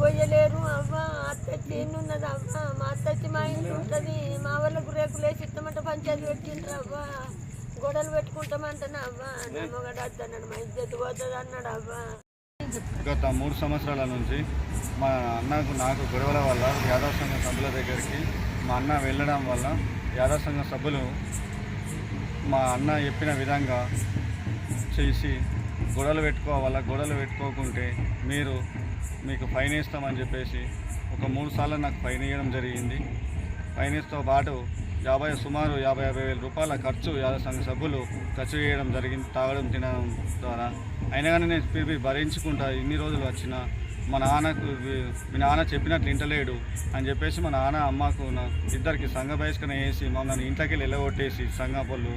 పోయలేరు. అవ్వ అత్తకి ఎన్నున్నది అవ్వ మా అత్తచ్చి మా ఇంట్లో ఉంటుంది. మా వాళ్ళకు రేపు లేచి ఇస్తామంటే పంచాయతీ పెట్టిండ్రు అవ్వ. గొడవలు పెట్టుకుంటామంటాను అవ్వ. నా మొగడు అద్దన్నాడు మా ఇద్దరు పోతుంది అన్నాడు అవ్వ. గత మూడు సంవత్సరాల నుంచి మా అన్నకు నాకు గొడవల వల్ల యాదవ సంఘ సభ్యుల దగ్గరికి మా అన్న వెళ్ళడం వల్ల యాదవ సంఘ సభ్యులు మా అన్న చెప్పిన విధంగా చేసి గొడవలు పెట్టుకోవాలా గొడవలు పెట్టుకోకుంటే మీరు మీకు ఫైన్ ఇస్తామని చెప్పేసి ఒక మూడు సార్లు నాకు ఫైన్ ఇవ్వడం జరిగింది. ఫైన్ ఇస్తో పాటు యాభై సుమారు యాభై యాభై వేల రూపాయల ఖర్చు యాదవ సంఘ సభ్యులు ఖర్చు చేయడం జరిగింది తాగడం తినడం ద్వారా. అయినా కానీ నేను పిలిపి భరించుకుంటా ఇన్ని రోజులు వచ్చిన మా నాన్నకు మీ నాన్న చెప్పినట్లు ఇంటలేడు అని చెప్పేసి మా నాన్న అమ్మకు ఇద్దరికి సంఘ బహిష్కరణ వేసి మమ్మల్ని ఇంట్లోకి వెళ్ళి వెళ్ళగొట్టేసి సంఘ పళ్ళు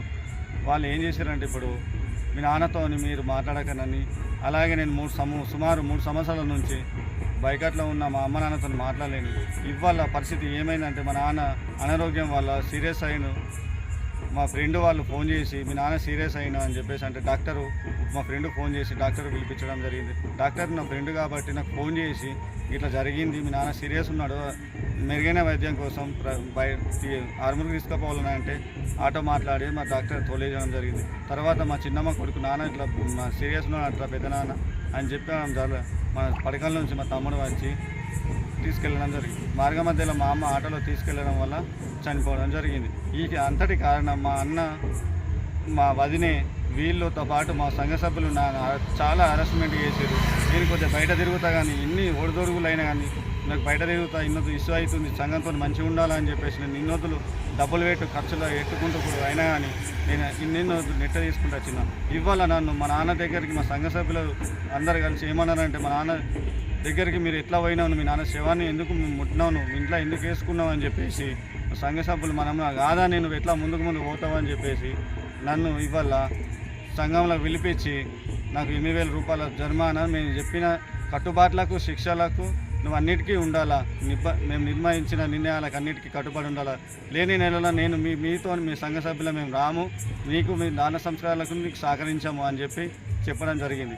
వాళ్ళు ఏం చేశారంటే ఇప్పుడు మీ నాన్నతో మీరు మాట్లాడకనని అలాగే నేను మూడు సము సుమారు మూడు సంవత్సరాల నుంచి బైకట్లో ఉన్న మా అమ్మ నాన్నతో మాట్లాడలేను. ఇవాళ పరిస్థితి ఏమైందంటే మా నాన్న అనారోగ్యం వల్ల సీరియస్ అయిన మా ఫ్రెండ్ వాళ్ళు ఫోన్ చేసి మీ నాన్న సీరియస్ అయినా అని చెప్పేసి అంటే డాక్టరు మా ఫ్రెండ్ ఫోన్ చేసి డాక్టర్ పిలిపించడం జరిగింది. డాక్టర్ నా ఫ్రెండ్ కాబట్టి నాకు ఫోన్ చేసి ఇట్లా జరిగింది మీ నాన్న సీరియస్ ఉన్నాడు మెరుగైన వైద్యం కోసం బయట బయ ఆర్మూర్కి తీసుకుపోవాలని అంటే ఆటో మాట్లాడి మా డాక్టర్ తోలేయడం జరిగింది. తర్వాత మా చిన్నమ్మ కొడుకు నాన్న ఇట్లా మా సీరియస్ ఉన్నాడు అట్లా పెద్ద నాన్న అని చెప్పి మన పడకల నుంచి మా తమ్ముడు వచ్చి తీసుకెళ్ళడం జరిగింది. మార్గ మధ్యలో మా అమ్మ ఆటోలో తీసుకెళ్ళడం వల్ల చనిపోవడం జరిగింది. ఈ అంతటి కారణం మా అన్న మా వదినే వీళ్ళతో పాటు మా సంఘ సభ్యులు నా చాలా హరాస్మెంట్ చేశారు. నేను కొద్దిగా బయట తిరుగుతా కానీ ఇన్ని ఒడిదొరుగులు అయినా కానీ నాకు బయట తిరుగుతా ఇన్నొద్దు ఇష్యూ అవుతుంది సంఘంతో మంచిగా ఉండాలని చెప్పేసి నేను ఇన్నొద్దులు డబ్బులు పెట్టు ఖర్చులు ఎట్టుకుంటూ కూడా అయినా కానీ నేను ఇన్నెన్నో నెట్ట తీసుకుంటూ వచ్చిన. ఇవాళ నన్ను మా నాన్న దగ్గరికి మా సంఘ సభ్యులు అందరు కలిసి ఏమన్నారంటే మా నాన్న దగ్గరికి మీరు ఎట్లా పోయినావు? మీ నాన్న శవాన్ని ఎందుకు ముట్టినావు? నువ్వు ఇంట్లో ఎందుకు వేసుకున్నావు? అని చెప్పేసి సంఘ సభ్యులు మనం కాదా? నేను ఎట్లా ముందుకు ముందుకు పోతావని చెప్పేసి నన్ను ఇవాళ సంఘంలో పిలిపించి నాకు ఎనిమిది వేల రూపాయల జరిమానా మేము చెప్పిన కట్టుబాట్లకు శిక్షలకు నువ్వు అన్నిటికీ ఉండాలా? నిబ్బ మేము నిర్ణయించిన నిర్ణయాలకు అన్నిటికీ కట్టుబడి ఉండాలా? లేని నెలలో నేను మీ మీతో మీ సంఘ సభ్యుల మేము రాము మీకు మీ దాన సంస్కారాలకు మీకు సహకరించాము అని చెప్పి చెప్పడం జరిగింది.